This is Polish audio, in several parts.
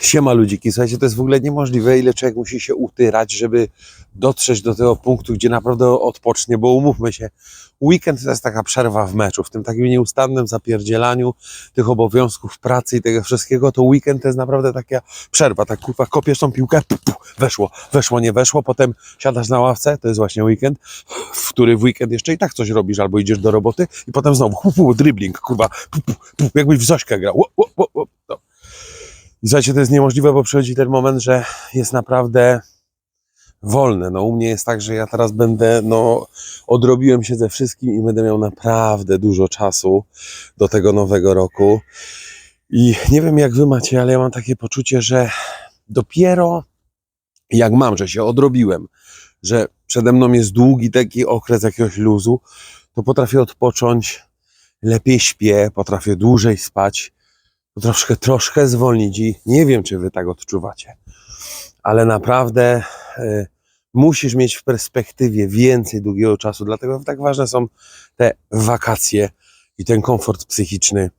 Siema ludziki, słuchajcie, to jest w ogóle niemożliwe, ile człowiek musi się utyrać, żeby dotrzeć do tego punktu, gdzie naprawdę odpocznie, bo umówmy się, weekend to jest taka przerwa w meczu, w tym takim nieustannym zapierdzielaniu tych obowiązków pracy i tego wszystkiego, to weekend to jest naprawdę taka przerwa, tak kurwa, kopiesz tą piłkę, pu, pu, weszło, weszło, nie weszło, potem siadasz na ławce, to jest właśnie weekend, w który w weekend jeszcze i tak coś robisz, albo idziesz do roboty i potem znowu, pu, pu, dribbling, kurwa, pu, pu, pu, jakbyś w Zośkę grał, ło. I Słuchajcie, to jest niemożliwe, bo przychodzi ten moment, że jest naprawdę wolne. No u mnie jest tak, że ja teraz będę, no odrobiłem się ze wszystkim i będę miał naprawdę dużo czasu do tego nowego roku. I nie wiem jak wy macie, ale ja mam takie poczucie, że dopiero jak mam, że się odrobiłem, że przede mną jest długi taki okres jakiegoś luzu, to potrafię odpocząć, lepiej śpię, potrafię dłużej spać, troszkę, troszkę zwolnić i nie wiem, czy wy tak odczuwacie, ale naprawdę y, musisz mieć w perspektywie więcej długiego czasu, dlatego tak ważne są te wakacje i ten komfort psychiczny,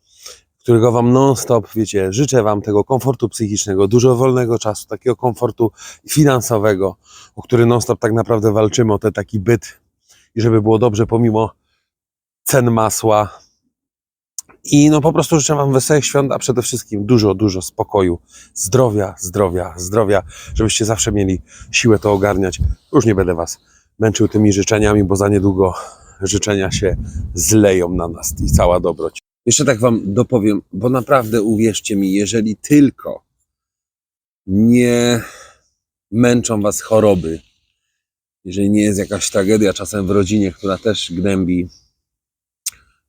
którego wam non-stop, wiecie, życzę wam tego komfortu psychicznego, dużo wolnego czasu, takiego komfortu finansowego, o który non-stop tak naprawdę walczymy, o ten taki byt i żeby było dobrze pomimo cen masła, i no po prostu życzę Wam wesołych świąt, a przede wszystkim dużo, dużo spokoju, zdrowia, zdrowia, zdrowia, żebyście zawsze mieli siłę to ogarniać. Już nie będę Was męczył tymi życzeniami, bo za niedługo życzenia się zleją na nas i cała dobroć. Jeszcze tak Wam dopowiem, bo naprawdę uwierzcie mi, jeżeli tylko nie męczą Was choroby, jeżeli nie jest jakaś tragedia czasem w rodzinie, która też gnębi,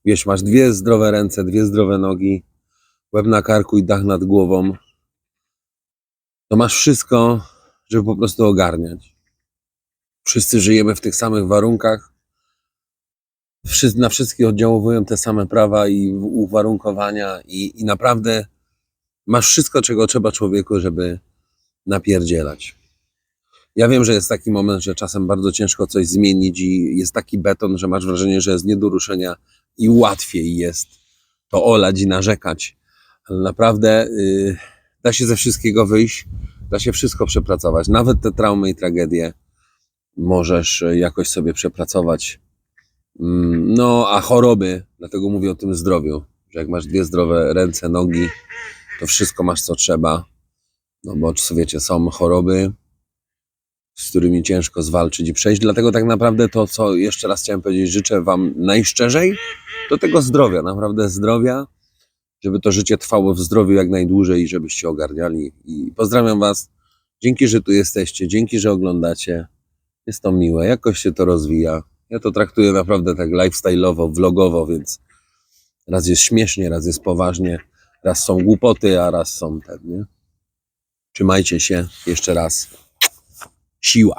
Wiesz, masz dwie zdrowe ręce, dwie zdrowe nogi, łeb na karku i dach nad głową. To masz wszystko, żeby po prostu ogarniać. Wszyscy żyjemy w tych samych warunkach. Na wszystkich oddziałowują te same prawa i uwarunkowania, i, i naprawdę masz wszystko, czego trzeba człowieku, żeby napierdzielać. Ja wiem, że jest taki moment, że czasem bardzo ciężko coś zmienić i jest taki beton, że masz wrażenie, że jest nie do ruszenia i łatwiej jest to olać i narzekać. Ale naprawdę y, da się ze wszystkiego wyjść, da się wszystko przepracować. Nawet te traumy i tragedie możesz y, jakoś sobie przepracować. Mm, No, a choroby, dlatego mówię o tym zdrowiu, że jak masz dwie zdrowe ręce, nogi, to wszystko masz co trzeba. No bo wiecie, są choroby, z którymi ciężko zwalczyć i przejść. Dlatego tak naprawdę to, co jeszcze raz chciałem powiedzieć, życzę Wam najszczerzej do tego zdrowia, naprawdę zdrowia, żeby to życie trwało w zdrowiu jak najdłużej i żebyście ogarniali. I pozdrawiam Was. Dzięki, że tu jesteście, dzięki, że oglądacie. Jest to miłe, jakoś się to rozwija. Ja to traktuję naprawdę tak lifestyle'owo, vlogowo, więc raz jest śmiesznie, raz jest poważnie, raz są głupoty, a raz są ten, nie? Trzymajcie się jeszcze raz. 希瓦